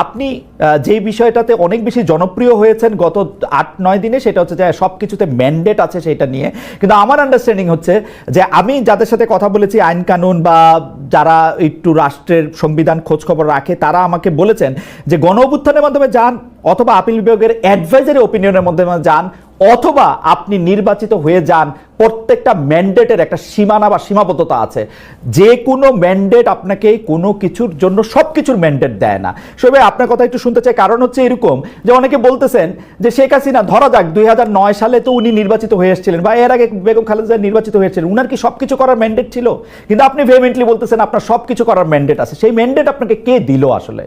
আপনি যে বিষয়টাতে অনেক বেশি জনপ্রিয় হয়েছেন গত আট, নয় দিনে, সেটা হচ্ছে যে সব কিছুতে ম্যান্ডেট আছে সেটা নিয়ে। কিন্তু আমার আন্ডারস্ট্যান্ডিং হচ্ছে যে আমি যাদের সাথে কথা বলেছি, আইন কানুন বা যারা একটু রাষ্ট্রের সংবিধান খোঁজখবর রাখে, তারা আমাকে বলেছেন যে গণ অভ্যুত্থানের মাধ্যমে যান অথবা আপিল বিভাগের অ্যাডভাইজারি ওপিনিয়নের মাধ্যমে যান অথবা আপনি নির্বাচিত হয়ে যান, প্রত্যেকটা ম্যান্ডেটের একটা সীমানা বা সীমাবদ্ধতা আছে। যে কোনো ম্যান্ডেট আপনাকে কোনো কিছুর জন্য সব কিছুর ম্যান্ডেট দেয় না। সবাই, আপনার কথা একটু শুনতে চাই। কারণ হচ্ছে এরকম যে অনেকে বলতেছেন যে শেখ হাসিনা, ধরা যাক দুই হাজার নয় সালে তো উনি নির্বাচিত হয়ে এসেছিলেন বা এর আগে বেগম খালেদা নির্বাচিত হয়েছিলেন উনার কি সব কিছু করার ম্যান্ডেট ছিল? কিন্তু আপনি ভেমেন্টলি বলতেছেন আপনার সব কিছু করার ম্যান্ডেট আছে। সেই ম্যান্ডেট আপনাকে কে দিল আসলে?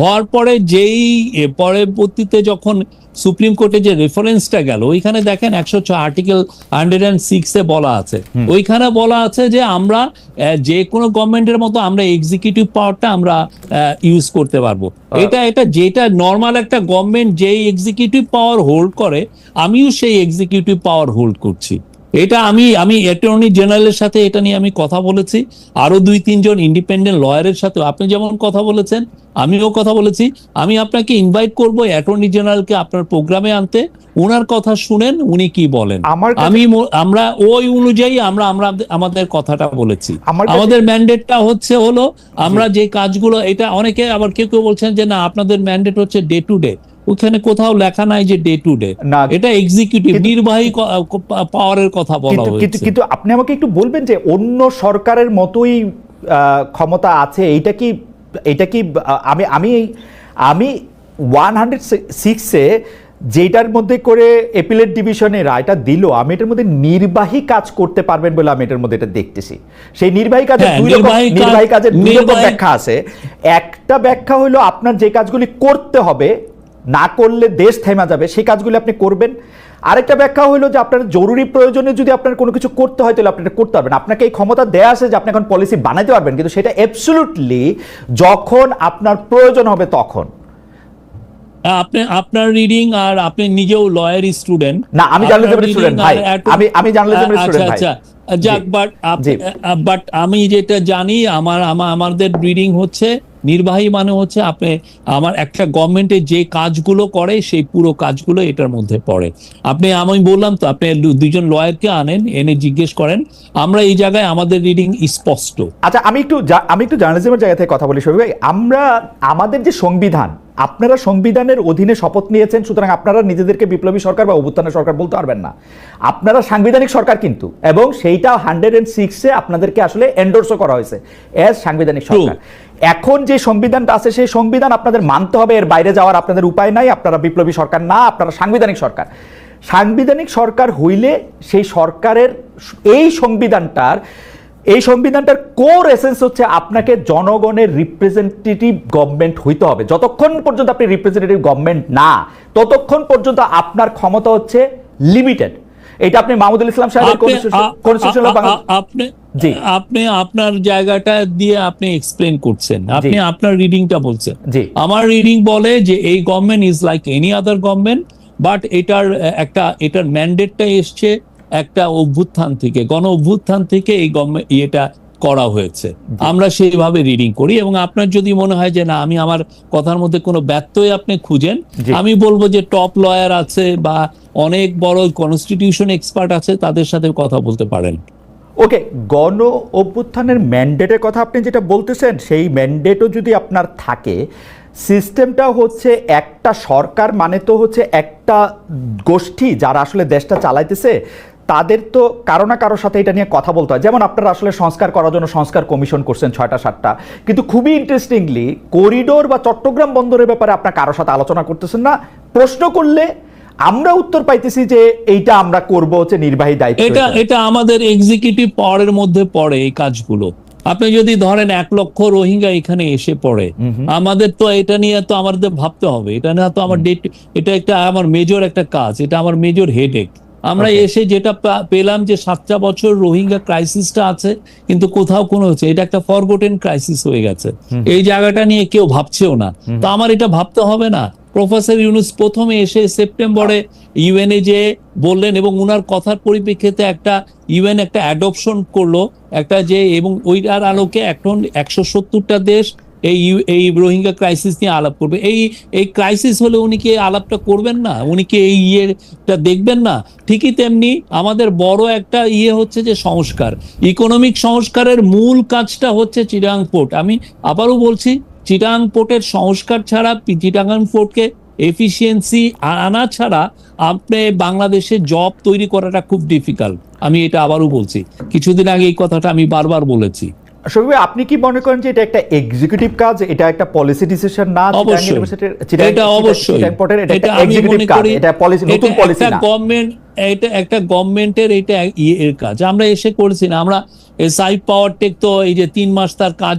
হওয়ার পরে যেই পরবর্তীতে যখন সুপ্রিম কোর্টে যে রেফারেন্সটা গেল ওইখানে দেখেন একশো ছ আর্টিকেল হান্ড্রেড অ্যান্ড সিক্সে বলা আছে। ওইখানে বলা আছে যে আমরা যে কোনো গভর্নমেন্টের মতো আমরা এক্সিকিউটিভ পাওয়ারটা আমরা ইউজ করতে পারব। এটা এটা যেটা নর্মাল একটা গভর্নমেন্ট যেই এক্সিকিউটিভ পাওয়ার হোল্ড করে আমিও সেই এক্সিকিউটিভ পাওয়ার হোল্ড করছি। এটা আমি আমি অ্যাটর্নি জেনারেলের সাথে এটা নিয়ে আমি কথা বলেছি। আরও দুই তিনজন ইন্ডিপেন্ডেন্ট লয়ারের সাথে। আপনি যেমন কথা বলেছেন আমিও কথা বলেছি। আমি আপনাকে ইনভাইট করব অ্যাটর্নি জেনারেলকে আপনার প্রোগ্রামে আনতে। ওনার কথা শুনেন উনি কি বলেন। আমি আমরা ওই অনুযায়ী আমরা আমরা আমাদের কথাটা বলেছি। আমাদের ম্যান্ডেটটা হচ্ছে হলো আমরা যে কাজগুলো এটা অনেকে আবার কেউ কেউ বলছেন যে না আপনাদের ম্যান্ডেট হচ্ছে ডে টু ডে ওখানে কোথাও লেখা নাই যে ডে টু ডে না। এটা এক্সিকিউটিভ নির্বাহী পাওয়ারের কথা বলা হয়েছে। কিন্তু আপনি আমাকে একটু বলবেন যে অন্য সরকারের মতোই ক্ষমতা আছে এইটা কি এটা কি আমি আমি আমি ওয়ান হান্ড্রেড সিক্সে যেটার মধ্যে করে এপিলেট ডিভিশনে রায়টা দিল আমি এটার মধ্যে নির্বাহী কাজ করতে পারবেন বলে আমি এটার মধ্যে এটা দেখতেছি। সেই নির্বাহী কাজের হ্যাঁ, দুই রকম নির্বাহী কাজ- কাজের দুই রকম ব্যাখ্যা আছে। একটা ব্যাখ্যা হলো আপনার যে কাজগুলি করতে হবে না করলে দেশ থেমা যাবে সেই কাজগুলি আপনি করবেন আরেকটা ব্যাখ্যা হলো যে আপনার জরুরি প্রয়োজনে যদি আপনার কোনো কিছু করতে হয় তাহলে আপনি করতে পারবেন আপনাকে এই ক্ষমতা দেয়া আছে যে আপনি এখন পলিসি বানাতে পারবেন কিন্তু সেটা অ্যাবসলুটলি যখন আপনার প্রয়োজন হবে তখন আপনি আপনার রিডিং আর আপনি নিজেও লয়ার স্টুডেন্ট না, আমি এর student, ভাই। আমি- আমি এর student, ভাই। আচ্ছা যাক। বাট। বাট আমি যেটা জানি আমার আমাদের রিডিং হচ্ছে নির্বাহী মানে হচ্ছে আপনি, আমার একটা গভর্নমেন্টে যে কাজগুলো করে, সেই পুরো কাজগুলো এটার মধ্যে পড়ে। আপনি, আমি বললাম তো, আপনি দুজন লয়ারকে আনেন, এনে জিজ্ঞেস করেন, আমরা এই জায়গায় আমাদের রিডিং স্পষ্ট। আচ্ছা আমি একটু আমি একটু জার্নালিজমের জায়গা থেকে কথা বলি সবি ভাই আমরা, আমাদের যে সংবিধান আপনারা সংবিধানের অধীনে শপথ নিয়েছেন সুতরাং আপনারা নিজেদেরকে বিপ্লবী সরকার বা অভ্যুত্থানের সরকার বলতে পারবেন না। আপনারা সাংবিধানিক সরকার কিন্তু এবং সেইটা হান্ড্রেড অ্যান্ড সিক্সে আপনাদেরকে আসলে এন্ডোর্সও করা হয়েছে অ্যাজ সাংবিধানিক সরকার। এখন যে সংবিধানটা আছে সেই সংবিধান আপনাদের মানতে হবে এর বাইরে যাওয়ার আপনাদের উপায় নাই আপনারা বিপ্লবী সরকার না আপনারা সাংবিধানিক সরকার। সাংবিধানিক সরকার হইলে সেই সরকারের এই সংবিধানটার এই সংবিধানটার কোর এসেন্স হচ্ছে আপনাকে জনগণের রিপ্রেজেন্টেটিভ গভর্নমেন্ট হইতে হবে। যতক্ষণ পর্যন্ত আপনি রিপ্রেজেন্টেটিভ গভর্নমেন্ট না ততক্ষণ পর্যন্ত আপনার ক্ষমতা হচ্ছে লিমিটেড এটা আপনি মাহমুদুল ইসলাম সাহেবের আপনি কনস্টিটিউশন আপনি জি। আপনি আপনার জায়গাটা দিয়ে আপনি এক্সপ্লেন করছেন। আপনি আপনার রিডিংটা বলছেন। আমার রিডিং বলে যে এই government is like any other government but এটার একটা এটার ম্যান্ডেটটা এসছে একটা অভ্যুত্থান থেকে গণ অভ্যুত্থান থেকে এই ইয়েটা করা হয়েছে। আমরা সেইভাবে রিডিং করি এবং আপনার যদি মনে হয় যে না আমি আমার কথার মধ্যে কোনো ব্যত্যয় আপনি খুঁজেন আমি বলব যে টপ লয়ার আছে বা অনেক বড় কনস্টিটিউশন এক্সপার্ট আছে তাদের সাথে কথা বলতে পারেন। ওকে গণ অভ্যুত্থানের ম্যান্ডেটের কথা আপনি যেটা বলতেছেন সেই ম্যান্ডেটও যদি আপনার থাকে সিস্টেমটা হচ্ছে একটা সরকার মানে তো হচ্ছে একটা গোষ্ঠী যারা আসলে দেশটা চালাইতেছে তাদের তো কারও না কারোর সাথে এটা নিয়ে কথা বলতে হয়। যেমন আপনারা আসলে সংস্কার করার জন্য সংস্কার কমিশন করছেন ছয়টা সাতটা। কিন্তু খুবই ইন্টারেস্টিংলি করিডোর বা চট্টগ্রাম বন্দরের ব্যাপারে আপনার কারোর সাথে আলোচনা করতেছেন না। প্রশ্ন করলে আমরা উত্তর পাইতেছি যে এইটা আমরা করব হচ্ছে নির্বাহী দায়িত্ব এটা এটা। আমাদের এক্সিকিউটিভ পাওয়ারের মধ্যে পড়ে এই কাজগুলো। আপনি যদি ধরেন এক লক্ষ রোহিঙ্গা এখানে এসে পড়ে আমাদের তো এটা নিয়ে তো আমাদের ভাবতে হবে। এটা না তো আমার ডেট এটা একটা আমার মেজর একটা কাজ এটা আমার মেজর হেডেক আমরা এসে যেটা পেলাম যে সাতটা বছর রোহিঙ্গা ক্রাইসিসটা আছে কিন্তু কোথাও কোনো হচ্ছে এটা একটা ফরগোটেন ক্রাইসিস হয়ে গেছে। এই জায়গাটা নিয়ে কেউ ভাবছেও না। তো আমার এটা ভাবতে হবে না। প্রফেসর ইউনুস প্রথমে এসে সেপ্টেম্বরে ইউএনএ যে বললেন এবং উনার কথার পরিপ্রেক্ষিতে একটা ইউএন একটা অ্যাডপশন করল একটা যে এবং ওইটার আলোকে এখন একশো সত্তরটা দেশ এই এই রোহিঙ্গা ক্রাইসিস নিয়ে আলাপ করবে। এই এই ক্রাইসিস হলে উনি কি আলাপটা করবেন না? উনি কি এই ইয়েটা দেখবেন না? ঠিকই তেমনি আমাদের বড় একটা ইয়ে হচ্ছে যে সংস্কার। ইকোনমিক সংস্কারের মূল কাজটা হচ্ছে চিরাং পোর্ট আমি আবারও বলছি চিটাং পোর্টের সংস্কার ছাড়া, চিটাগাং পোর্টকে এফিসিয়েন্সি আনা ছাড়া আপনি বাংলাদেশে জব তৈরি করাটা খুব ডিফিকাল্ট আমি এটা আবারও বলছি। কিছুদিন আগে এই কথাটা আমি বারবার বলেছি। আপনি কি মনে করেন যে এটা একটা এক্সিকিউটিভ কাজ? এটা একটা পলিসি ডিসিশন না? অবশ্যই। এটা অবশ্যই। এটা আমি মনে করি এটা পলিসি নতুন পলিসি না। গভর্নমেন্ট এটা একটা গভর্নমেন্টের এটা এর কাজ। আমরা এসে করেছি না আমরা সাইফ পাওয়ার টেক তো এই যে তিন মাস তার কাজ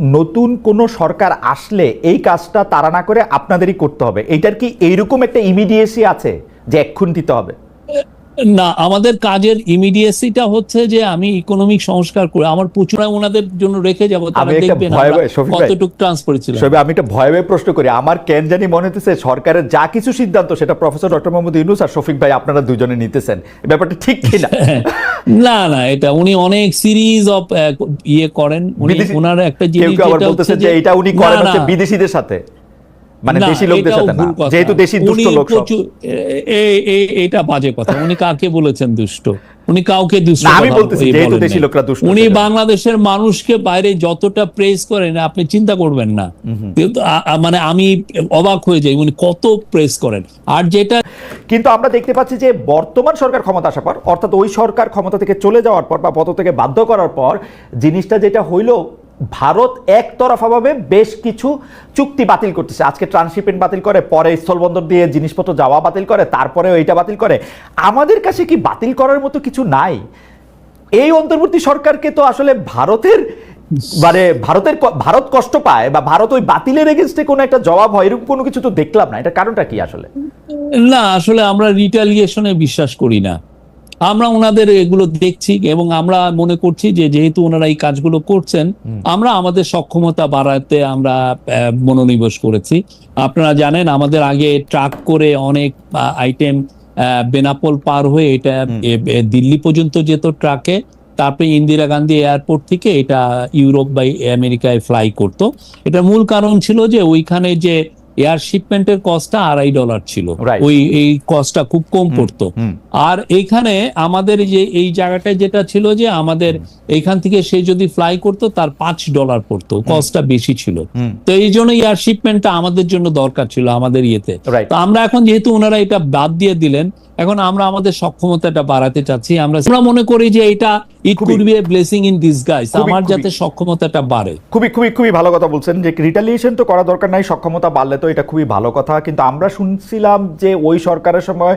নতুন কোনো সরকার আসলে এই কাজটা তারা না করে আপনাদেরই করতে হবে। এইটার কি এইরকম একটা ইমিডিয়েসি আছে যে এক্ষুন দিতে হবে? না আমাদের কাজের ইমিডিয়েসিটা হচ্ছে যে আমি ইকোনমিক সংস্কার করে আমার প্রচুর ওনাদের জন্য রেখে যাব তারা দেখবেন কতটুকু ট্রান্সফার ছিল সবে আমি একটা ভয় ভয়ে প্রশ্ন করি। আমার কেন জানি মনে হতেছে সরকারের যা কিছু সিদ্ধান্ত সেটা প্রফেসর ডক্টর মোহাম্মদ ইউনুস আর শফিক ভাই আপনারা দুজনে নিতেছেন। ব্যাপারটা ঠিক কিনা না? না না এটা উনি অনেক সিরিজ অফ ইয়ে করেন। উনি ওনার একটা জিনিস যেটা বলতেছে যে এটা উনি করেন হচ্ছে বিদেশিদের সাথে। মানে দেশি লোকদের সাথে না যেহেতু দেশি দুষ্ট লোক এটা বাজে কথা। উনি কাকে বলেছেন দুষ্ট? উনি কাউকে দুষ্ট আমি বলতেছি, যেহেতু দেশি লোকরা দুষ্ট উনি বাংলাদেশের মানুষকে বাইরে যতটা প্রেস করেন আপনি চিন্তা করবেন না। কিন্তু মানে আমি অবাক হয়ে যাই উনি কত প্রেস করেন। আর যেটা কিন্তু আমরা দেখতে পাচ্ছি যে বর্তমান সরকার ক্ষমতা আসার পর অর্থাৎ ওই সরকার ক্ষমতা থেকে চলে যাওয়ার পর বা পদ থেকে বাধ্য করার পর জিনিসটা যেটা হইল ভারত একতরফাভাবে বেশ কিছু চুক্তি বাতিল করতেছে। আজকে ট্রান্সশিপমেন্ট বাতিল করে, পরে স্থলবন্দর দিয়ে জিনিসপত্র যাওয়া বাতিল করে তারপরে ওইটা বাতিল করে। আমাদের কাছে কি বাতিল করার মতো কিছু নাই? এই অন্তর্বর্তী সরকারকে তো আসলে ভারতের মানে ভারতের ভারত কষ্ট পায় বা ভারত ওই বাতিলের এগেনস্টে কোনো একটা জবাব হয়, এরকম কোনো কিছু তো দেখলাম না। এটা কারণটা কি আসলে? না, আসলে আমরা রিটালিয়েশনে বিশ্বাস করি না। আমরা ওনাদের এগুলো দেখছি এবং আমরা মনে করছি যে যেহেতু ওনারা এই কাজগুলো করছেন আমরা আমাদের সক্ষমতা বাড়াতে আমরা মনোনিবেশ করেছি। আপনারা জানেন আমাদের আগে ট্রাক করে অনেক আইটেম বেনাপোল পার হয়ে এটা দিল্লি পর্যন্ত যেত ট্রাকে। তারপরে ইন্দিরা গান্ধী এয়ারপোর্ট থেকে এটা ইউরোপ বা আমেরিকায় ফ্লাই করতো। এটা মূল কারণ ছিল যে ওইখানে যে এয়ার শিপমেন্টের কস্টটা আড়াই ডলার ছিল. ওই এই কস্টটা খুব কম পড়তো। আর এইখানে আমাদের যে এই জায়গাটায় যেটা ছিল যে আমাদের এইখান থেকে সে যদি ফ্লাই করতো তার পাঁচ ডলার পড়তো। কস্টটা বেশি ছিল। তো এই জন্য এয়ার শিপমেন্টটা আমাদের জন্য দরকার ছিল আমাদের ইয়েতে। তো আমরা এখন যেহেতু ওনারা এটা বাদ দিয়ে দিলেন এখন আমরা আমাদের সক্ষমতাটা বাড়াতে চাচ্ছি। আমরা আমরা মনে করি যে এটা it could be a blessing in disguise আমার যাতে সক্ষমতাটা বাড়ে। খুবই খুবই খুবই ভালো কথা বলছেন যে রিটালিয়েশন তো করা দরকার নাই সক্ষমতা বাড়লে তো এটা খুবই ভালো কথা। কিন্তু আমরা শুনছিলাম যে ওই সরকারের সময়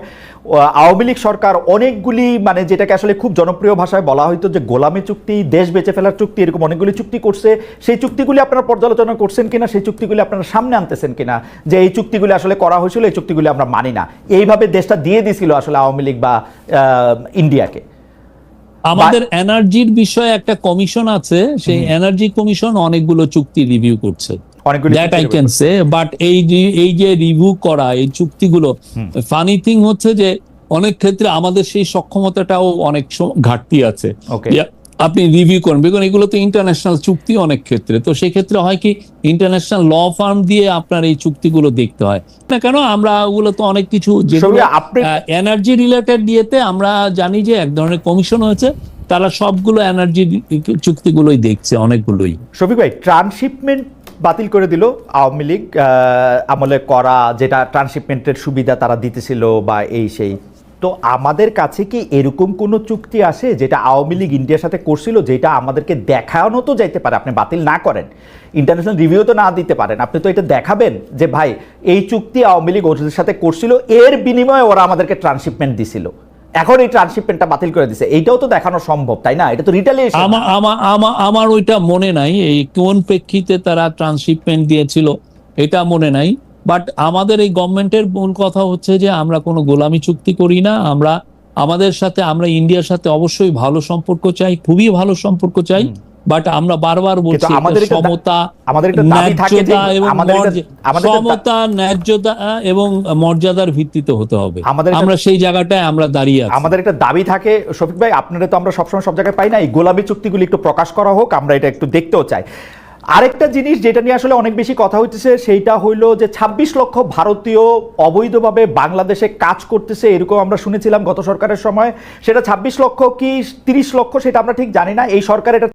আওয়ামী লীগ সরকার অনেকগুলি মানে যেটাকে আসলে খুব জনপ্রিয় ভাষায় বলা হয়তো যে গোলামি চুক্তি দেশ বেঁচে ফেলার চুক্তি এরকম অনেকগুলি চুক্তি করছে। সেই চুক্তিগুলি আপনারা পর্যালোচনা করছেন কিনা সেই চুক্তিগুলি আপনারা সামনে আনতেছেন কিনা? যে এই চুক্তিগুলি আসলে করা হয়েছিল এই চুক্তিগুলি আমরা মানি না। এইভাবে দেশটা দিয়ে দিছিল আসলে আওয়ামী লীগ বা ইন্ডিয়াকে। আমাদের এনার্জির বিষয়ে একটা কমিশন আছে সেই এনার্জি কমিশন অনেকগুলো চুক্তি রিভিউ করছে। That I can say but এই যে- এই যে রিভিউ করা এই চুক্তিগুলো ফানি থিং হচ্ছে যে অনেক ক্ষেত্রে আমাদের সেই সক্ষমতাটাও অনেক ঘাটতি আছে। আপনি রিভিউ করেন বিকজ এগুলো তো ইন্টারন্যাশনাল চুক্তি অনেক ক্ষেত্রে। তো সেক্ষেত্রে হয় কি ইন্টারন্যাশনাল ল ফার্ম দিয়ে আপনার এই চুক্তিগুলো দেখতে হয়। না কেন আমরা ওগুলো তো অনেক কিছু এনার্জি রিলেটেড দিয়েতে আমরা জানি যে এক ধরনের কমিশন হয়েছে। তারা সবগুলো এনার্জি চুক্তিগুলোই দেখছে অনেকগুলোই। শফিক ভাই ট্রান্সশিপমেন্ট বাতিল করে দিল আওয়ামী লীগ আমলে করা যেটা ট্রান্সশিপমেন্টের সুবিধা তারা দিতেছিল বা এই সেই। তো আমাদের কাছে কি এরকম কোনো চুক্তি আসে যেটা আওয়ামী লীগ ইন্ডিয়ার সাথে করছিল, যেটা আমাদেরকে দেখানো তো যাইতে পারে, আপনি বাতিল না করেন? ইন্টারন্যাশনাল রিভিউ তো না দিতে পারেন। আপনি তো এটা দেখাবেন যে, ভাই, এই চুক্তি আওয়ামী লীগ ওদের সাথে করছিল, এর বিনিময়ে ওরা আমাদেরকে ট্রান্সশিপমেন্ট দিছিল। এখন এই ট্রান্সশিপমেন্টটা বাতিল করে দিছে। এইটাও তো দেখানো সম্ভব, তাই না? এটা তো রিটালিয়েশন আমার আমার আমার ওইটা মনে নাই, এই কোন প্রেক্ষিতে তারা ট্রান্সশিপমেন্ট দিয়েছিল, এটা মনে নাই। বাট আমাদের এই গভর্নমেন্টের মূল কথা হচ্ছে যে আমরা কোনো গোলামি চুক্তি করি না। আমরা আমাদের সাথে আমরা ইন্ডিয়ার সাথে অবশ্যই ভালো সম্পর্ক চাই খুবই ভালো সম্পর্ক চাই। বাট আমরা বারবার বলছি সমতা ন্যায্যতা এবং সমতা ন্যায্যতা এবং মর্যাদার ভিত্তিতে হতে হবে। আমাদের আমরা সেই জায়গাটায় আমরা দাঁড়িয়ে আছি। আমাদের একটা দাবি থাকে শফিক ভাই আপনারা তো আমরা সবসময় সব জায়গায় পাই না। এই গোলামি চুক্তিগুলি একটু প্রকাশ করা হোক আমরা এটা একটু দেখতেও চাই। আরেকটা জিনিস যেটা নিয়ে আসলে অনেক বেশি কথা হচ্ছে সেইটা হইল যে ২৬ লক্ষ ভারতীয় অবৈধভাবে বাংলাদেশে কাজ করতেছে এরকম আমরা শুনেছিলাম গত সরকারের সময়। সেটা ২৬ লক্ষ কি তিরিশ লক্ষ সেটা আমরা ঠিক জানি না। এই সরকার এটা